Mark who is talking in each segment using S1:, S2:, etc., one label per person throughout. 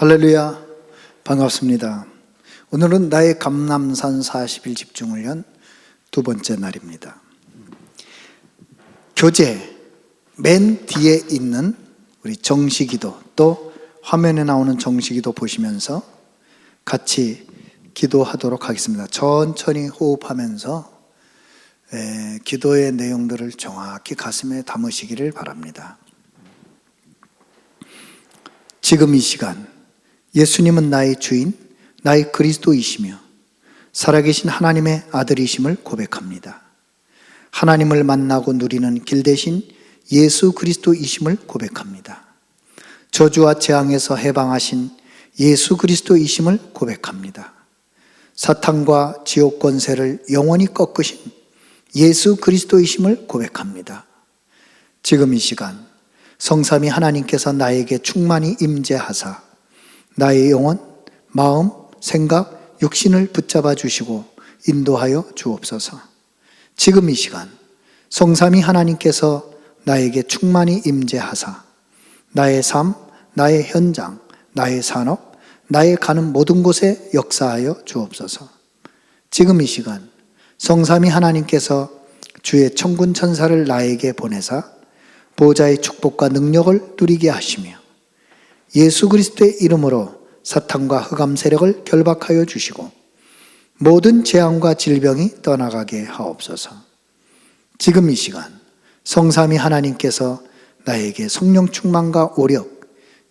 S1: 할렐루야. 반갑습니다. 오늘은 나의 감남산 40일 집중훈련 두 번째 날입니다. 교재 맨 뒤에 있는 우리 정시기도 또 화면에 나오는 정시기도 보시면서 같이 기도하도록 하겠습니다. 천천히 호흡하면서 에, 기도의 내용들을 정확히 가슴에 담으시기를 바랍니다. 지금 이 시간 예수님은 나의 주인, 나의 그리스도이시며 살아계신 하나님의 아들이심을 고백합니다. 하나님을 만나고 누리는 길 대신 예수 그리스도이심을 고백합니다. 저주와 재앙에서 해방하신 예수 그리스도이심을 고백합니다. 사탄과 지옥 권세를 영원히 꺾으신 예수 그리스도이심을 고백합니다. 지금 이 시간 성삼위 하나님께서 나에게 충만히 임재하사 나의 영혼, 마음, 생각, 육신을 붙잡아 주시고 인도하여 주옵소서. 지금 이 시간 성삼위 하나님께서 나에게 충만히 임재하사 나의 삶, 나의 현장, 나의 산업, 나의 가는 모든 곳에 역사하여 주옵소서. 지금 이 시간 성삼위 하나님께서 주의 천군 천사를 나에게 보내사 보좌의 축복과 능력을 누리게 하시며 예수 그리스도의 이름으로 사탄과 흑암 세력을 결박하여 주시고 모든 재앙과 질병이 떠나가게 하옵소서. 지금 이 시간 성삼위 하나님께서 나에게 성령 충만과 오력,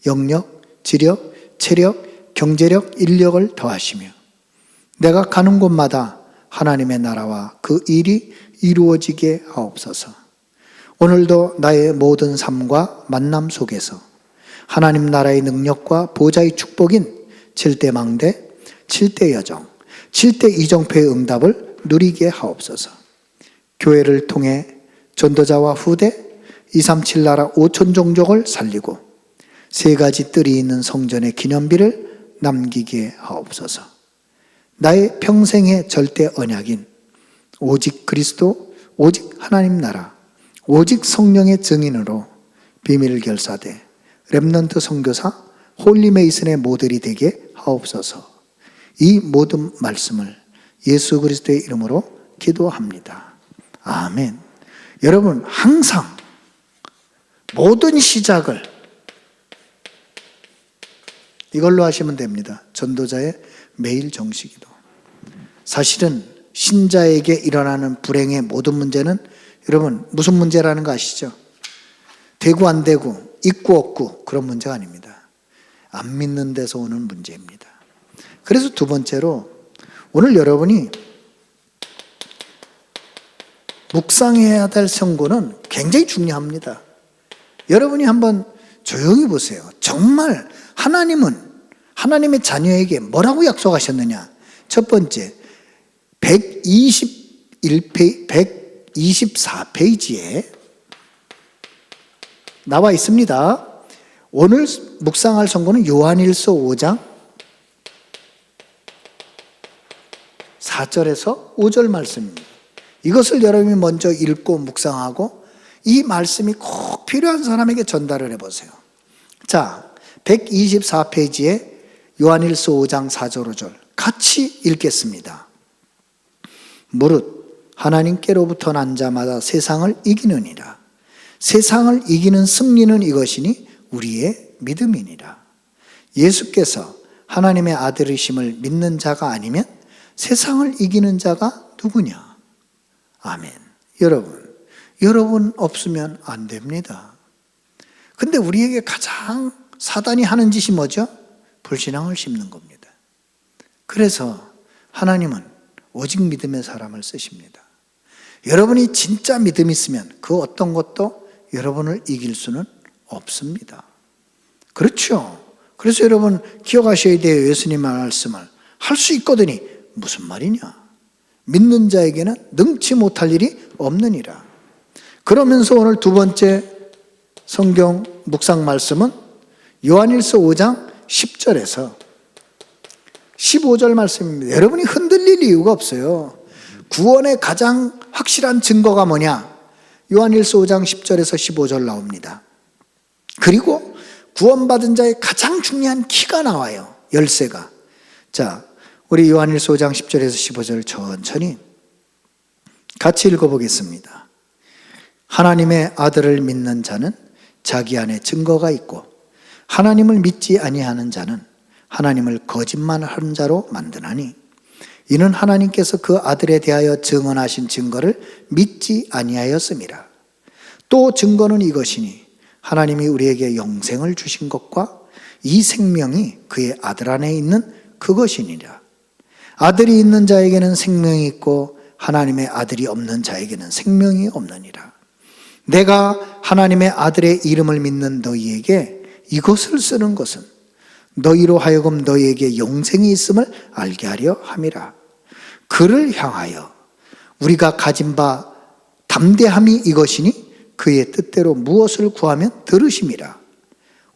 S1: 영력, 지력, 체력, 경제력, 인력을 더하시며 내가 가는 곳마다 하나님의 나라와 그 일이 이루어지게 하옵소서. 오늘도 나의 모든 삶과 만남 속에서 하나님 나라의 능력과 보좌의 축복인 7대 망대, 7대 여정, 7대 이정표의 응답을 누리게 하옵소서. 교회를 통해 전도자와 후대, 237 나라 5천 종족을 살리고 세 가지 뜰이 있는 성전의 기념비를 남기게 하옵소서. 나의 평생의 절대 언약인 오직 그리스도, 오직 하나님 나라, 오직 성령의 증인으로 비밀 결사대 렘넌트 선교사 홀리메이슨의 모델이 되게 하옵소서. 이 모든 말씀을 예수 그리스도의 이름으로 기도합니다. 아멘. 여러분 항상 모든 시작을 이걸로 하시면 됩니다. 전도자의 매일 정식기도. 사실은 신자에게 일어나는 불행의 모든 문제는 여러분 무슨 문제라는 거 아시죠? 되고 안 되고 있고 없고 그런 문제가 아닙니다. 안 믿는 데서 오는 문제입니다. 그래서 두 번째로 오늘 여러분이 묵상해야 될 선고는 굉장히 중요합니다. 여러분이 한번 조용히 보세요. 정말 하나님은 하나님의 자녀에게 뭐라고 약속하셨느냐? 첫 번째, 121페이지, 124페이지에 나와 있습니다. 오늘 묵상할 선고는 요한일서 5장 4절에서 5절 말씀입니다. 이것을 여러분이 먼저 읽고 묵상하고 이 말씀이 꼭 필요한 사람에게 전달을 해보세요. 자, 124페이지에 요한일서 5장 4절 5절 같이 읽겠습니다. 무릇 하나님께로부터 난 자마다 세상을 이기느니라. 세상을 이기는 승리는 이것이니 우리의 믿음이니라. 예수께서 하나님의 아들이심을 믿는 자가 아니면 세상을 이기는 자가 누구냐? 아멘. 여러분, 여러분 없으면 안 됩니다. 근데 우리에게 가장 사단이 하는 짓이 뭐죠? 불신앙을 심는 겁니다. 그래서 하나님은 오직 믿음의 사람을 쓰십니다. 여러분이 진짜 믿음 있으면 그 어떤 것도 여러분을 이길 수는 없습니다. 그렇죠. 그래서 여러분 기억하셔야 돼요. 예수님의 말씀을. 할 수 있거든요. 무슨 말이냐? 믿는 자에게는 능치 못할 일이 없느니라. 그러면서 오늘 두 번째 성경 묵상 말씀은 요한일서 5장 10절에서 15절 말씀입니다. 여러분이 흔들릴 이유가 없어요. 구원의 가장 확실한 증거가 뭐냐? 요한일서 5장 10절에서 15절 나옵니다. 그리고 구원받은 자의 가장 중요한 키가 나와요. 열쇠가. 자, 우리 요한일서 5장 10절에서 15절 천천히 같이 읽어보겠습니다. 하나님의 아들을 믿는 자는 자기 안에 증거가 있고 하나님을 믿지 아니하는 자는 하나님을 거짓말하는 자로 만드나니 이는 하나님께서 그 아들에 대하여 증언하신 증거를 믿지 아니하였음이라. 또 증거는 이것이니 하나님이 우리에게 영생을 주신 것과 이 생명이 그의 아들 안에 있는 그것이니라. 아들이 있는 자에게는 생명이 있고 하나님의 아들이 없는 자에게는 생명이 없느니라. 내가 하나님의 아들의 이름을 믿는 너희에게 이것을 쓰는 것은 너희로 하여금 너희에게 영생이 있음을 알게 하려 함이라. 그를 향하여 우리가 가진 바 담대함이 이것이니 그의 뜻대로 무엇을 구하면 들으심이라.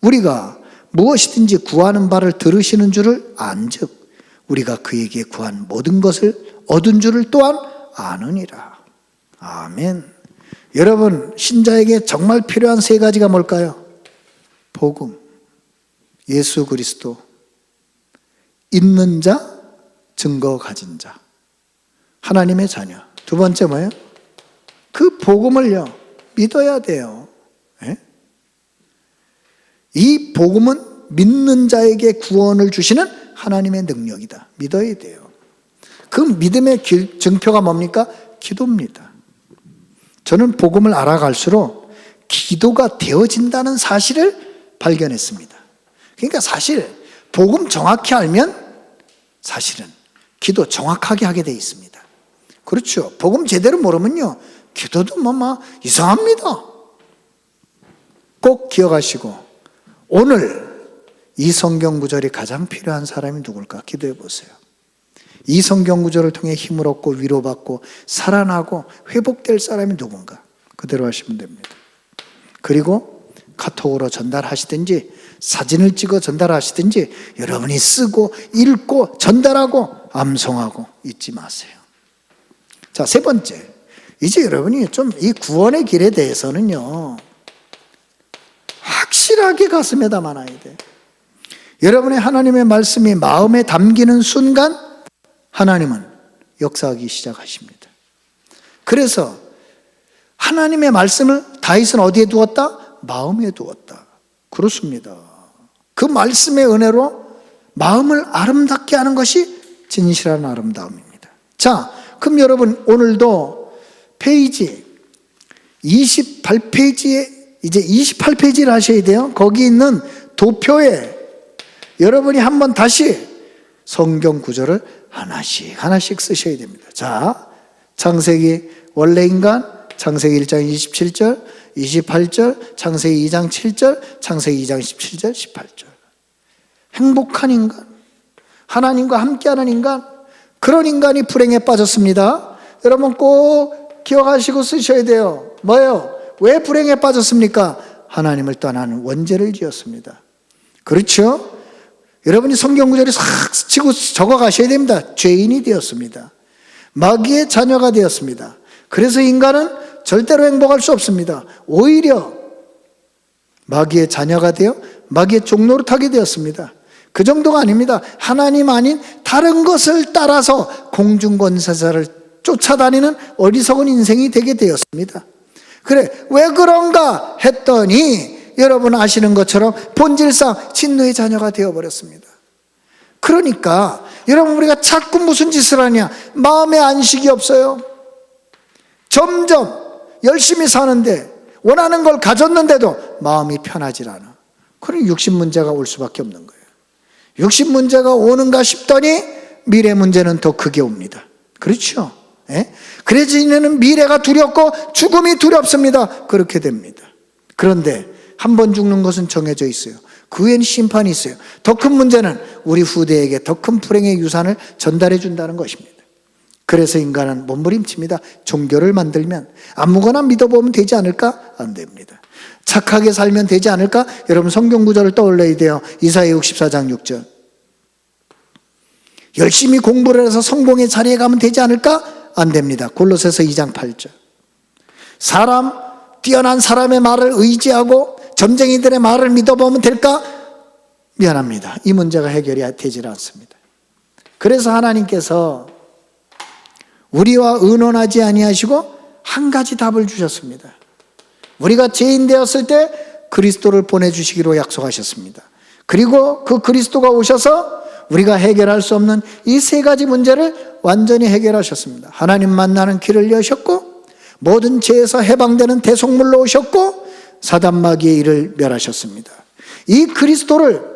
S1: 우리가 무엇이든지 구하는 바를 들으시는 줄을 안즉 우리가 그에게 구한 모든 것을 얻은 줄을 또한 아느니라. 아멘. 여러분, 신자에게 정말 필요한 세 가지가 뭘까요? 복음, 예수 그리스도, 있는 자, 증거 가진 자, 하나님의 자녀. 두 번째 뭐예요? 그 복음을요, 믿어야 돼요. 예? 이 복음은 믿는 자에게 구원을 주시는 하나님의 능력이다. 믿어야 돼요. 그 믿음의 길, 증표가 뭡니까? 기도입니다. 저는 복음을 알아갈수록 기도가 되어진다는 사실을 발견했습니다. 그러니까 사실 복음 정확히 알면 사실은 기도 정확하게 하게 돼 있습니다. 그렇죠. 복음 제대로 모르면요. 기도도 뭐막 이상합니다. 꼭 기억하시고 오늘 이 성경 구절이 가장 필요한 사람이 누굴까 기도해 보세요. 이 성경 구절을 통해 힘을 얻고 위로받고 살아나고 회복될 사람이 누군가 그대로 하시면 됩니다. 그리고 카톡으로 전달하시든지 사진을 찍어 전달하시든지 여러분이 쓰고 읽고 전달하고 암송하고 잊지 마세요. 자, 세 번째. 이제 여러분이 좀 이 구원의 길에 대해서는요. 확실하게 가슴에 담아놔야 돼. 여러분의 하나님의 말씀이 마음에 담기는 순간 하나님은 역사하기 시작하십니다. 그래서 하나님의 말씀을 다윗은 어디에 두었다? 마음에 두었다. 그렇습니다. 그 말씀의 은혜로 마음을 아름답게 하는 것이 진실한 아름다움입니다. 자, 그럼 여러분 오늘도 페이지 28페이지에 이제 28페이지를 하셔야 돼요. 거기 있는 도표에 여러분이 한번 다시 성경 구절을 하나씩 하나씩 쓰셔야 됩니다. 자, 창세기 원래 인간 창세기 1장 27절, 28절, 창세기 2장 7절, 창세기 2장 17절, 18절. 행복한 인간, 하나님과 함께하는 인간, 그런 인간이 불행에 빠졌습니다. 여러분 꼭 기억하시고 쓰셔야 돼요. 뭐예요? 왜 불행에 빠졌습니까? 하나님을 떠나는 원죄를 지었습니다. 그렇죠? 여러분이 성경 구절에 싹 치고 적어 가셔야 됩니다. 죄인이 되었습니다. 마귀의 자녀가 되었습니다. 그래서 인간은 절대로 행복할 수 없습니다. 오히려 마귀의 자녀가 되어 마귀의 종로를 타게 되었습니다. 그 정도가 아닙니다. 하나님 아닌 다른 것을 따라서 공중권세사를 쫓아다니는 어리석은 인생이 되게 되었습니다. 그래, 왜 그런가 했더니 여러분 아시는 것처럼 본질상 진노의 자녀가 되어버렸습니다. 그러니까 여러분 우리가 자꾸 무슨 짓을 하냐? 마음에 안식이 없어요. 점점 열심히 사는데 원하는 걸 가졌는데도 마음이 편하질 않아. 그럼 육신 문제가 올 수밖에 없는 거예요. 육신 문제가 오는가 싶더니 미래 문제는 더 크게 옵니다. 그렇죠? 예? 그래서 이제는 미래가 두렵고 죽음이 두렵습니다. 그렇게 됩니다. 그런데 한 번 죽는 것은 정해져 있어요. 그 후엔 심판이 있어요. 더 큰 문제는 우리 후대에게 더 큰 불행의 유산을 전달해 준다는 것입니다. 그래서 인간은 몸부림칩니다. 종교를 만들면 아무거나 믿어보면 되지 않을까? 안 됩니다. 착하게 살면 되지 않을까? 여러분 성경 구절을 떠올려야 돼요. 이사야 64장 6절. 열심히 공부를 해서 성공의 자리에 가면 되지 않을까? 안 됩니다. 골로새서 2장 8절. 사람 뛰어난 사람의 말을 의지하고 점쟁이들의 말을 믿어보면 될까? 미안합니다. 이 문제가 해결이 되질 않습니다. 그래서 하나님께서 우리와 의논하지 아니하시고 한 가지 답을 주셨습니다. 우리가 죄인 되었을 때 그리스도를 보내주시기로 약속하셨습니다. 그리고 그 그리스도가 오셔서 우리가 해결할 수 없는 이 세 가지 문제를 완전히 해결하셨습니다. 하나님 만나는 길을 여셨고, 모든 죄에서 해방되는 대속물로 오셨고, 사단마귀의 일을 멸하셨습니다. 이 그리스도를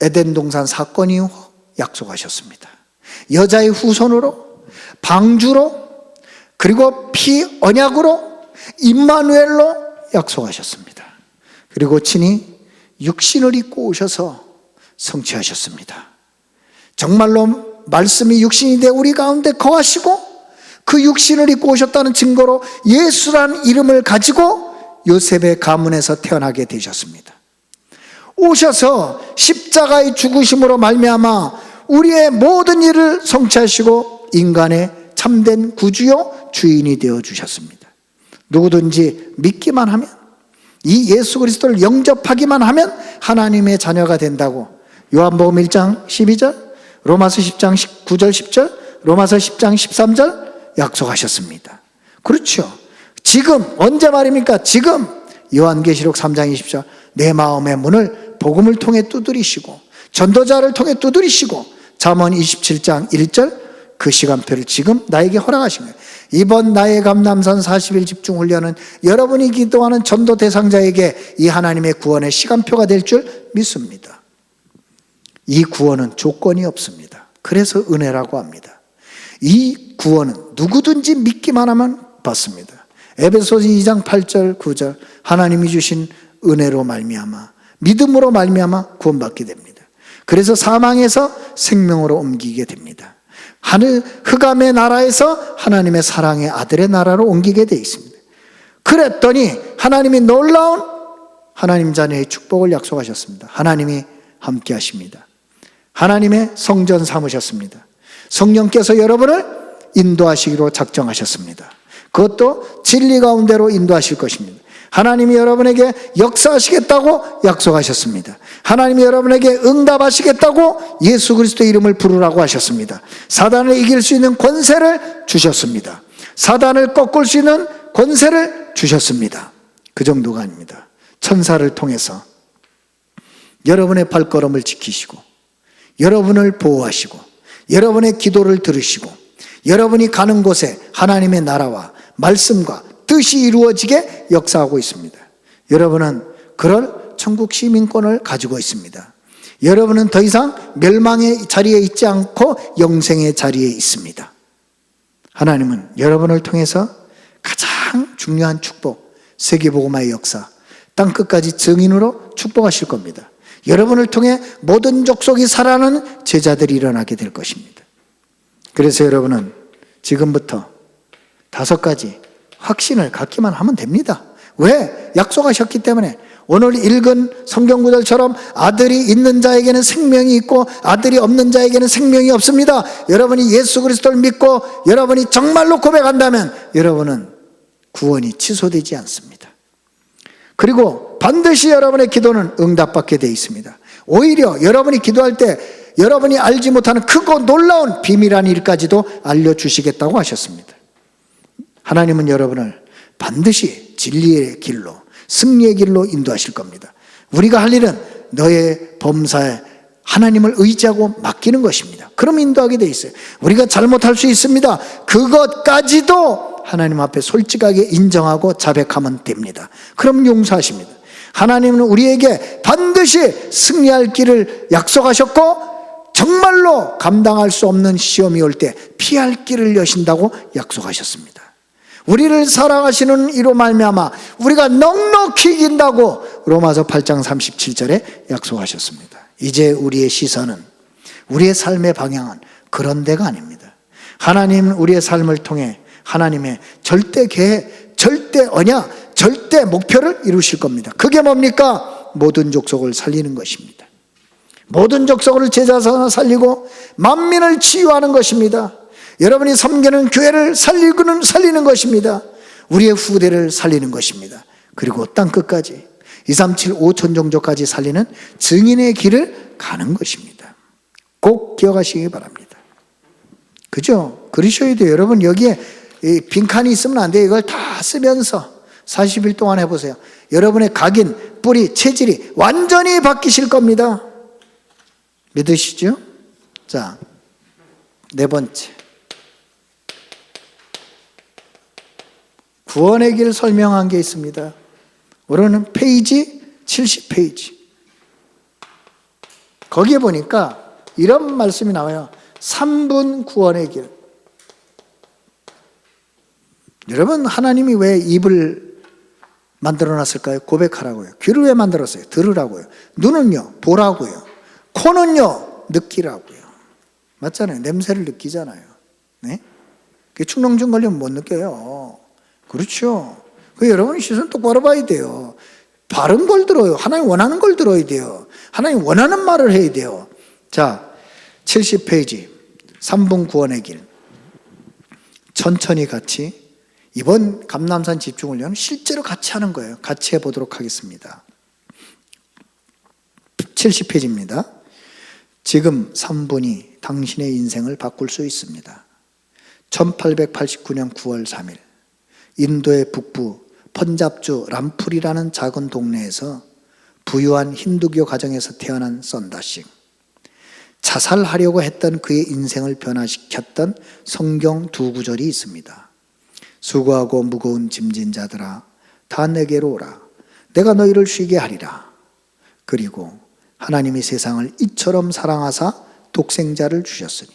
S1: 에덴 동산 사건 이후 약속하셨습니다. 여자의 후손으로, 방주로, 그리고 피 언약으로, 임마누엘로 약속하셨습니다. 그리고 친히 육신을 입고 오셔서 성취하셨습니다. 정말로 말씀이 육신이 돼 우리 가운데 거하시고 그 육신을 입고 오셨다는 증거로 예수란 이름을 가지고 요셉의 가문에서 태어나게 되셨습니다. 오셔서 십자가의 죽으심으로 말미암아 우리의 모든 일을 성취하시고 인간의 참된 구주요 주인이 되어 주셨습니다. 누구든지 믿기만 하면 이 예수 그리스도를 영접하기만 하면 하나님의 자녀가 된다고 요한복음 1장 12절, 로마서 10장 9절 10절, 로마서 10장 13절 약속하셨습니다. 그렇죠. 지금 언제 말입니까? 지금 요한계시록 3장 20절 내 마음의 문을 복음을 통해 두드리시고 전도자를 통해 두드리시고 잠언 27장 1절 그 시간표를 지금 나에게 허락하신 거예요. 이번 나의 감남산 40일 집중 훈련은 여러분이 기도하는 전도 대상자에게 이 하나님의 구원의 시간표가 될 줄 믿습니다. 이 구원은 조건이 없습니다. 그래서 은혜라고 합니다. 이 구원은 누구든지 믿기만 하면 받습니다. 에베소서 2장 8절 9절 하나님이 주신 은혜로 말미암아 믿음으로 말미암아 구원받게 됩니다. 그래서 사망에서 생명으로 옮기게 됩니다. 하늘 흑암의 나라에서 하나님의 사랑의 아들의 나라로 옮기게 되어 있습니다. 그랬더니 하나님이 놀라운 하나님 자녀의 축복을 약속하셨습니다. 하나님이 함께 하십니다. 하나님의 성전 삼으셨습니다. 성령께서 여러분을 인도하시기로 작정하셨습니다. 그것도 진리 가운데로 인도하실 것입니다. 하나님이 여러분에게 역사하시겠다고 약속하셨습니다. 하나님이 여러분에게 응답하시겠다고 예수 그리스도 이름을 부르라고 하셨습니다. 사단을 이길 수 있는 권세를 주셨습니다. 사단을 꺾을 수 있는 권세를 주셨습니다. 그 정도가 아닙니다. 천사를 통해서 여러분의 발걸음을 지키시고 여러분을 보호하시고 여러분의 기도를 들으시고 여러분이 가는 곳에 하나님의 나라와 말씀과 뜻이 이루어지게 역사하고 있습니다. 여러분은 그럴 천국 시민권을 가지고 있습니다. 여러분은 더 이상 멸망의 자리에 있지 않고 영생의 자리에 있습니다. 하나님은 여러분을 통해서 가장 중요한 축복, 세계복음화의 역사, 땅 끝까지 증인으로 축복하실 겁니다. 여러분을 통해 모든 족속이 살아나는 제자들이 일어나게 될 것입니다. 그래서 여러분은 지금부터 다섯 가지 확신을 갖기만 하면 됩니다. 왜? 약속하셨기 때문에. 오늘 읽은 성경 구절처럼 아들이 있는 자에게는 생명이 있고 아들이 없는 자에게는 생명이 없습니다. 여러분이 예수 그리스도를 믿고 여러분이 정말로 고백한다면 여러분은 구원이 취소되지 않습니다. 그리고 반드시 여러분의 기도는 응답받게 되어 있습니다. 오히려 여러분이 기도할 때 여러분이 알지 못하는 크고 놀라운 비밀한 일까지도 알려주시겠다고 하셨습니다. 하나님은 여러분을 반드시 진리의 길로, 승리의 길로 인도하실 겁니다. 우리가 할 일은 너의 범사에 하나님을 의지하고 맡기는 것입니다. 그럼 인도하게 돼 있어요. 우리가 잘못할 수 있습니다. 그것까지도 하나님 앞에 솔직하게 인정하고 자백하면 됩니다. 그럼 용서하십니다. 하나님은 우리에게 반드시 승리할 길을 약속하셨고 정말로 감당할 수 없는 시험이 올 때 피할 길을 여신다고 약속하셨습니다. 우리를 사랑하시는 이로 말미암아 우리가 넉넉히 이긴다고 로마서 8장 37절에 약속하셨습니다. 이제 우리의 시선은 우리의 삶의 방향은 그런 데가 아닙니다. 하나님은 우리의 삶을 통해 하나님의 절대 계획, 절대 언약, 절대 목표를 이루실 겁니다. 그게 뭡니까? 모든 족속을 살리는 것입니다. 모든 족속을 제자서 살리고 만민을 치유하는 것입니다. 여러분이 섬기는 교회를 살리고는 살리는 것입니다. 우리의 후대를 살리는 것입니다. 그리고 땅 끝까지 237 5천 종족까지 살리는 증인의 길을 가는 것입니다. 꼭 기억하시기 바랍니다. 그죠? 그러셔야 돼요. 여러분 여기에 이 빈칸이 있으면 안 돼요. 이걸 다 쓰면서 40일 동안 해보세요. 여러분의 각인, 뿌리, 체질이 완전히 바뀌실 겁니다. 믿으시죠? 자, 네 번째. 구원의 길 설명한 게 있습니다. 우리는 페이지 70페이지. 거기에 보니까 이런 말씀이 나와요. 3분 구원의 길. 여러분, 하나님이 왜 입을 만들어 놨을까요? 고백하라고요. 귀를 왜 만들었어요? 들으라고요. 눈은요, 보라고요. 코는요, 느끼라고요. 맞잖아요. 냄새를 느끼잖아요. 네? 그 축농증 걸리면 못 느껴요. 그렇죠. 그 여러분 시선 똑바로 봐야 돼요. 바른 걸 들어요. 하나님 원하는 걸 들어야 돼요. 하나님 원하는 말을 해야 돼요. 자, 70페이지. 3분 구원의 길. 천천히 같이 이번 감남산 집중훈련 실제로 같이 하는 거예요. 같이 해보도록 하겠습니다. 70페이지입니다. 지금 3분이 당신의 인생을 바꿀 수 있습니다. 1889년 9월 3일 인도의 북부 펀잡주 람풀이라는 작은 동네에서 부유한 힌두교 가정에서 태어난 썬다싱. 자살하려고 했던 그의 인생을 변화시켰던 성경 두 구절이 있습니다. 수고하고 무거운 짐진 자들아 다 내게로 오라 내가 너희를 쉬게 하리라 그리고 하나님이 세상을 이처럼 사랑하사 독생자를 주셨으니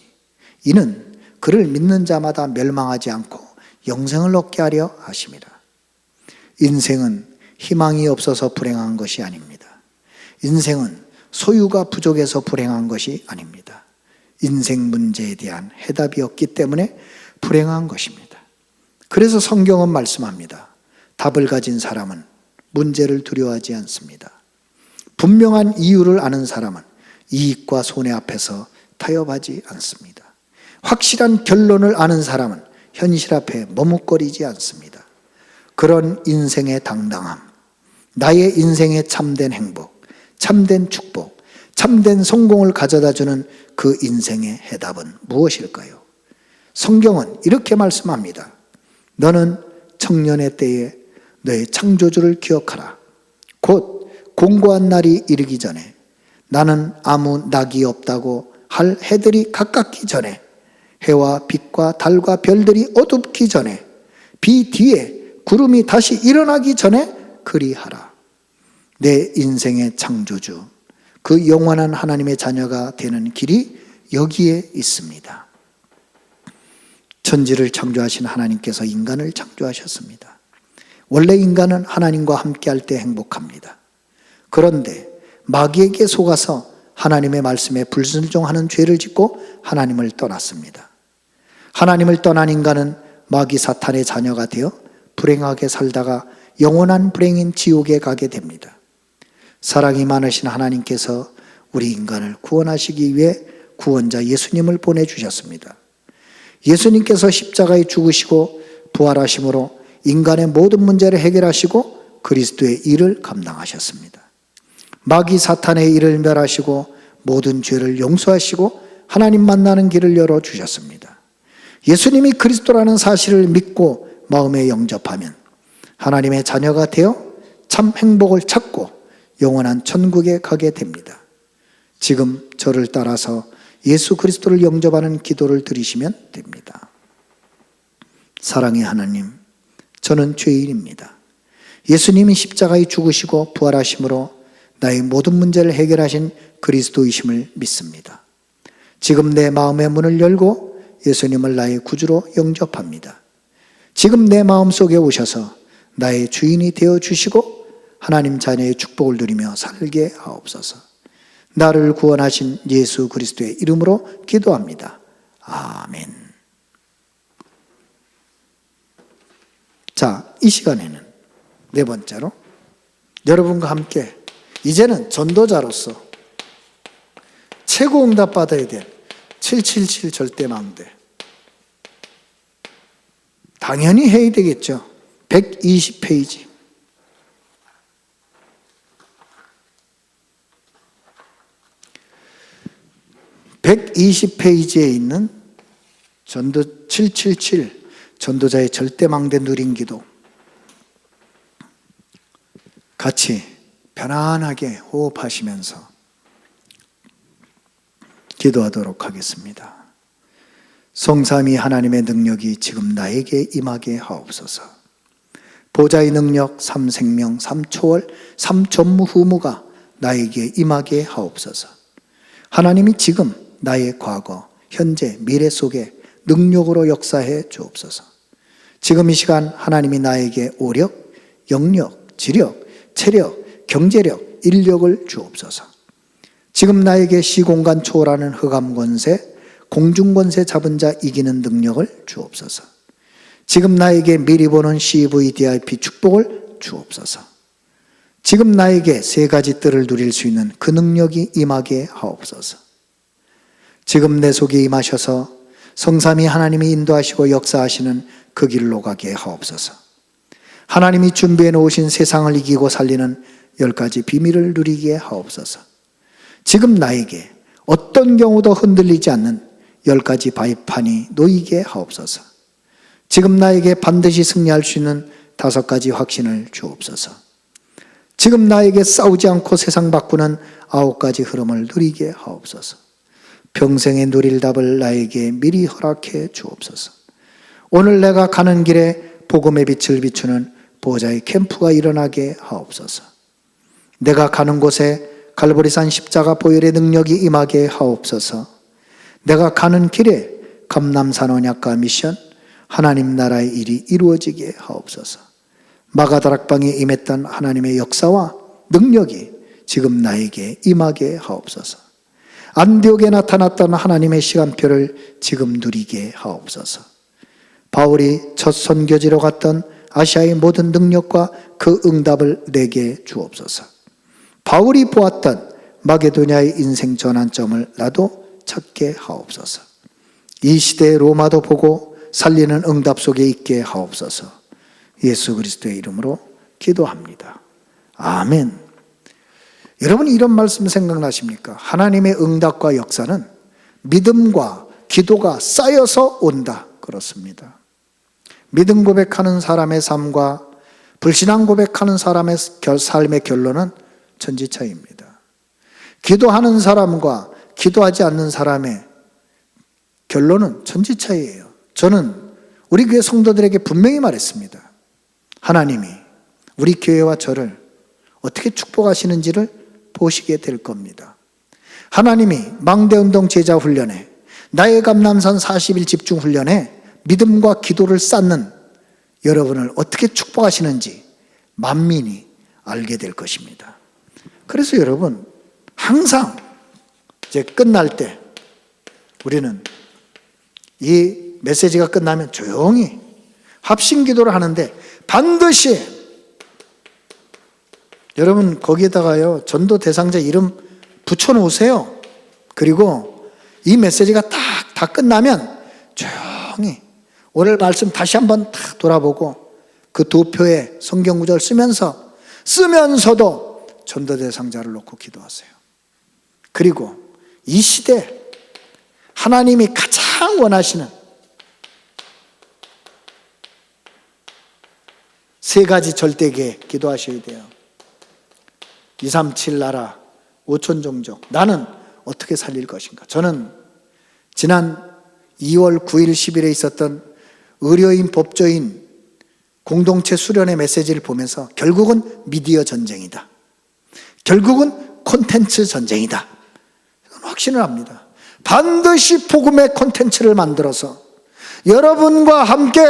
S1: 이는 그를 믿는 자마다 멸망하지 않고 영생을 얻게 하려 하심이라 인생은 희망이 없어서 불행한 것이 아닙니다 인생은 소유가 부족해서 불행한 것이 아닙니다 인생 문제에 대한 해답이 없기 때문에 불행한 것입니다 그래서 성경은 말씀합니다. 답을 가진 사람은 문제를 두려워하지 않습니다. 분명한 이유를 아는 사람은 이익과 손해 앞에서 타협하지 않습니다. 확실한 결론을 아는 사람은 현실 앞에 머뭇거리지 않습니다. 그런 인생의 당당함, 나의 인생의 참된 행복, 참된 축복, 참된 성공을 가져다 주는 그 인생의 해답은 무엇일까요? 성경은 이렇게 말씀합니다. 너는 청년의 때에 너의 창조주를 기억하라. 곧 공고한 날이 이르기 전에 나는 아무 낙이 없다고 할 해들이 가깝기 전에 해와 빛과 달과 별들이 어둡기 전에 비 뒤에 구름이 다시 일어나기 전에 그리하라. 내 인생의 창조주, 그 영원한 하나님의 자녀가 되는 길이 여기에 있습니다. 천지를 창조하신 하나님께서 인간을 창조하셨습니다. 원래 인간은 하나님과 함께할 때 행복합니다. 그런데 마귀에게 속아서 하나님의 말씀에 불순종하는 죄를 짓고 하나님을 떠났습니다. 하나님을 떠난 인간은 마귀 사탄의 자녀가 되어 불행하게 살다가 영원한 불행인 지옥에 가게 됩니다. 사랑이 많으신 하나님께서 우리 인간을 구원하시기 위해 구원자 예수님을 보내주셨습니다. 예수님께서 십자가에 죽으시고 부활하심으로 인간의 모든 문제를 해결하시고 그리스도의 일을 감당하셨습니다. 마귀 사탄의 일을 멸하시고 모든 죄를 용서하시고 하나님 만나는 길을 열어 주셨습니다. 예수님이 그리스도라는 사실을 믿고 마음에 영접하면 하나님의 자녀가 되어 참 행복을 찾고 영원한 천국에 가게 됩니다. 지금 저를 따라서 예수 그리스도를 영접하는 기도를 드리시면 됩니다. 사랑의 하나님, 저는 죄인입니다. 예수님이 십자가에 죽으시고 부활하심으로 나의 모든 문제를 해결하신 그리스도이심을 믿습니다. 지금 내 마음의 문을 열고 예수님을 나의 구주로 영접합니다. 지금 내 마음 속에 오셔서 나의 주인이 되어 주시고 하나님 자녀의 축복을 누리며 살게 하옵소서. 나를 구원하신 예수 그리스도의 이름으로 기도합니다. 아멘. 자, 이 시간에는 네 번째로 여러분과 함께 이제는 전도자로서 최고 응답 받아야 될 777 절대 망대. 당연히 해야 되겠죠. 120페이지. 120페이지에 있는 전도 777 전도자의 절대망대 누린 기도 같이 편안하게 호흡하시면서 기도하도록 하겠습니다. 성삼이 하나님의 능력이 지금 나에게 임하게 하옵소서. 보좌의 능력, 삼생명, 삼초월, 삼전무후무가 나에게 임하게 하옵소서. 하나님이 지금 나의 과거, 현재, 미래 속에 능력으로 역사해 주옵소서. 지금 이 시간 하나님이 나에게 오력, 영력, 지력, 체력, 경제력, 인력을 주옵소서. 지금 나에게 시공간 초월하는 흑암 권세, 공중 권세 잡은 자 이기는 능력을 주옵소서. 지금 나에게 미리 보는 CVDIP 축복을 주옵소서. 지금 나에게 세 가지 뜰을 누릴 수 있는 그 능력이 임하게 하옵소서. 지금 내 속에 임하셔서 성삼이 하나님이 인도하시고 역사하시는 그 길로 가게 하옵소서. 하나님이 준비해 놓으신 세상을 이기고 살리는 열 가지 비밀을 누리게 하옵소서. 지금 나에게 어떤 경우도 흔들리지 않는 열 가지 바위판이 놓이게 하옵소서. 지금 나에게 반드시 승리할 수 있는 다섯 가지 확신을 주옵소서. 지금 나에게 싸우지 않고 세상 바꾸는 아홉 가지 흐름을 누리게 하옵소서. 평생에 누릴 답을 나에게 미리 허락해 주옵소서. 오늘 내가 가는 길에 복음의 빛을 비추는 보호자의 캠프가 일어나게 하옵소서. 내가 가는 곳에 갈보리산 십자가 보혈의 능력이 임하게 하옵소서. 내가 가는 길에 감남산 언약과 미션 하나님 나라의 일이 이루어지게 하옵소서. 마가다락방에 임했던 하나님의 역사와 능력이 지금 나에게 임하게 하옵소서. 안디옥에 나타났던 하나님의 시간표를 지금 누리게 하옵소서. 바울이 첫 선교지로 갔던 아시아의 모든 능력과 그 응답을 내게 주옵소서. 바울이 보았던 마게도냐의 인생 전환점을 나도 찾게 하옵소서. 이 시대의 로마도 보고 살리는 응답 속에 있게 하옵소서. 예수 그리스도의 이름으로 기도합니다. 아멘. 여러분 이런 말씀 생각나십니까? 하나님의 응답과 역사는 믿음과 기도가 쌓여서 온다. 그렇습니다. 믿음 고백하는 사람의 삶과 불신앙 고백하는 사람의 삶의 결론은 천지차이입니다. 기도하는 사람과 기도하지 않는 사람의 결론은 천지차이예요. 저는 우리 교회 성도들에게 분명히 말했습니다. 하나님이 우리 교회와 저를 어떻게 축복하시는지를 보시게 될 겁니다. 하나님이 망대운동 제자 훈련에 나의 감남산 40일 집중 훈련에 믿음과 기도를 쌓는 여러분을 어떻게 축복하시는지 만민이 알게 될 것입니다. 그래서 여러분 항상 이제 끝날 때 우리는 이 메시지가 끝나면 조용히 합심 기도를 하는데 반드시 여러분 거기에다가요 전도 대상자 이름 붙여 놓으세요. 그리고 이 메시지가 딱 다 끝나면 조용히 오늘 말씀 다시 한번 딱 돌아보고 그 두 표의 성경 구절 쓰면서 쓰면서도 전도 대상자를 놓고 기도하세요. 그리고 이 시대 하나님이 가장 원하시는 세 가지 절대계 기도하셔야 돼요. 237 나라 5천 종족 나는 어떻게 살릴 것인가? 저는 지난 2월 9일 10일에 있었던 의료인 법조인 공동체 수련의 메시지를 보면서 결국은 미디어 전쟁이다. 결국은 콘텐츠 전쟁이다. 확신을 합니다. 반드시 복음의 콘텐츠를 만들어서 여러분과 함께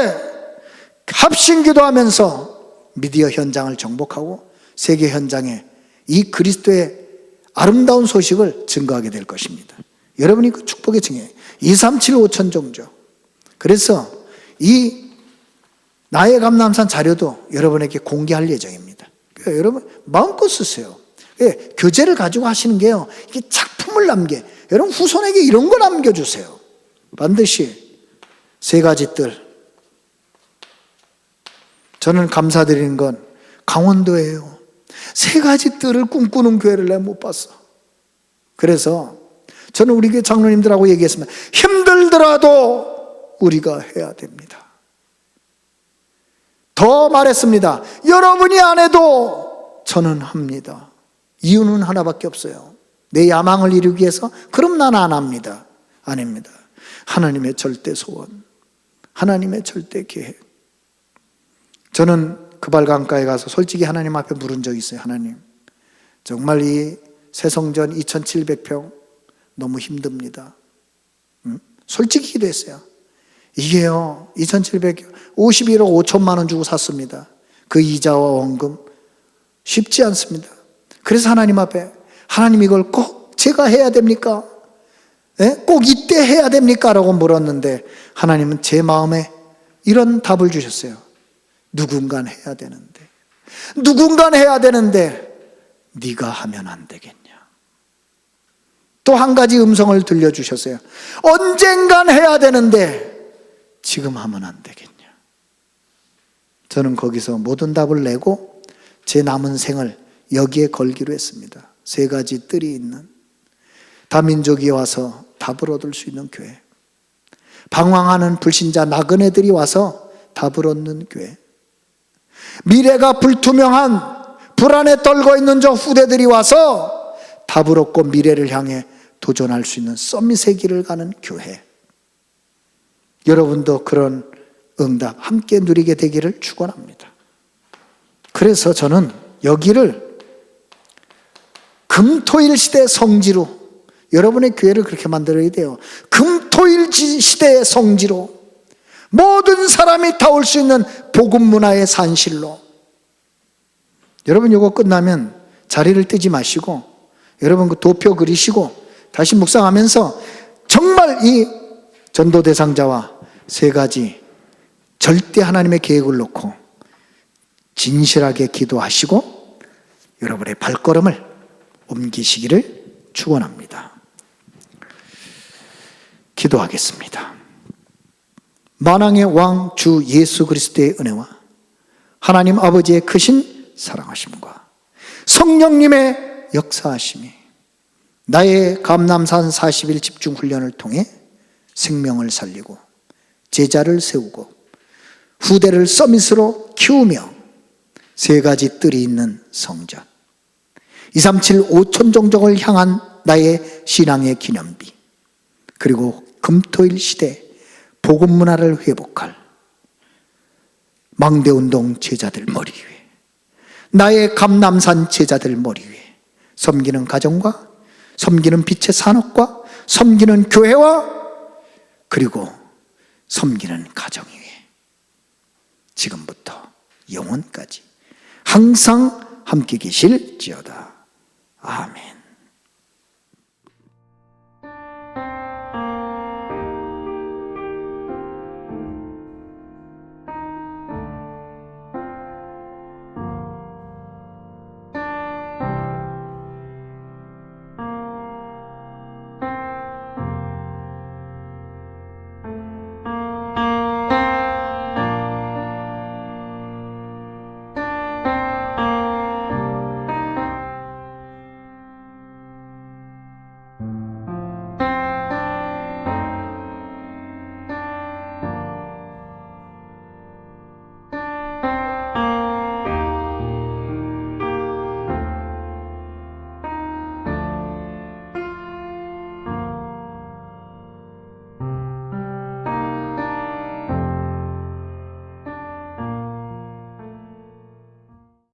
S1: 합심 기도하면서 미디어 현장을 정복하고 세계 현장에 이 그리스도의 아름다운 소식을 증거하게 될 것입니다. 여러분이 그 축복의 증에 2, 3, 7, 5천 종족. 그래서 이 나의 감남산 자료도 여러분에게 공개할 예정입니다. 그러니까 여러분 마음껏 쓰세요. 예, 교재를 가지고 하시는 게요. 이게 작 품을 남게. 여러분 후손에게 이런 거 남겨주세요. 반드시 세 가지 뜰. 저는 감사드리는 건 강원도예요. 세 가지 뜰을 꿈꾸는 교회를 내가 못 봤어. 그래서 저는 우리 교회 장로님들하고 얘기했습니다. 힘들더라도 우리가 해야 됩니다. 더 말했습니다. 여러분이 안 해도 저는 합니다. 이유는 하나밖에 없어요. 내 야망을 이루기 위해서 그럼 난 안 합니다. 아닙니다. 하나님의 절대 소원, 하나님의 절대 계획. 저는 그발 강가에 가서 솔직히 하나님 앞에 물은 적이 있어요. 하나님, 정말 이 새성전 2,700평 너무 힘듭니다. 음? 솔직히 기도했어요. 이게요, 2,700, 51억 5천만 원 주고 샀습니다. 그 이자와 원금 쉽지 않습니다. 그래서 하나님 앞에 하나님 이걸 꼭 제가 해야 됩니까? 예? 꼭 이때 해야 됩니까? 라고 물었는데 하나님은 제 마음에 이런 답을 주셨어요. 누군간 해야 되는데 누군간 해야 되는데 네가 하면 안 되겠냐? 또 한 가지 음성을 들려주셨어요. 언젠간 해야 되는데 지금 하면 안 되겠냐? 저는 거기서 모든 답을 내고 제 남은 생을 여기에 걸기로 했습니다. 세 가지 뜰이 있는 다민족이 와서 답을 얻을 수 있는 교회. 방황하는 불신자 나그네들이 와서 답을 얻는 교회. 미래가 불투명한 불안에 떨고 있는 저 후대들이 와서 답을 얻고 미래를 향해 도전할 수 있는 길을 가는 교회. 여러분도 그런 응답 함께 누리게 되기를 축원합니다. 그래서 저는 여기를 금토일 시대 성지로 여러분의 교회를 그렇게 만들어야 돼요. 금토일 시대의 성지로 모든 사람이 다 올 수 있는 복음 문화의 산실로 여러분 이거 끝나면 자리를 뜨지 마시고 여러분 그 도표 그리시고 다시 묵상하면서 정말 이 전도 대상자와 세 가지 절대 하나님의 계획을 놓고 진실하게 기도하시고 여러분의 발걸음을 옮기시기를 축원합니다. 기도하겠습니다. 만왕의 왕 주 예수 그리스도의 은혜와 하나님 아버지의 크신 사랑하심과 성령님의 역사하심이 나의 감남산 40일 집중 훈련을 통해 생명을 살리고 제자를 세우고 후대를 서밋으로 키우며 세 가지 뜰이 있는 성전 237 5천 종족을 향한 나의 신앙의 기념비 그리고 금토일 시대 복음 문화를 회복할 망대 운동 제자들 머리 위에 나의 감남산 제자들 머리 위에 섬기는 가정과 섬기는 빛의 산업과 섬기는 교회와 그리고 섬기는 가정 위에 지금부터 영원까지 항상 함께 계실지어다. 아멘.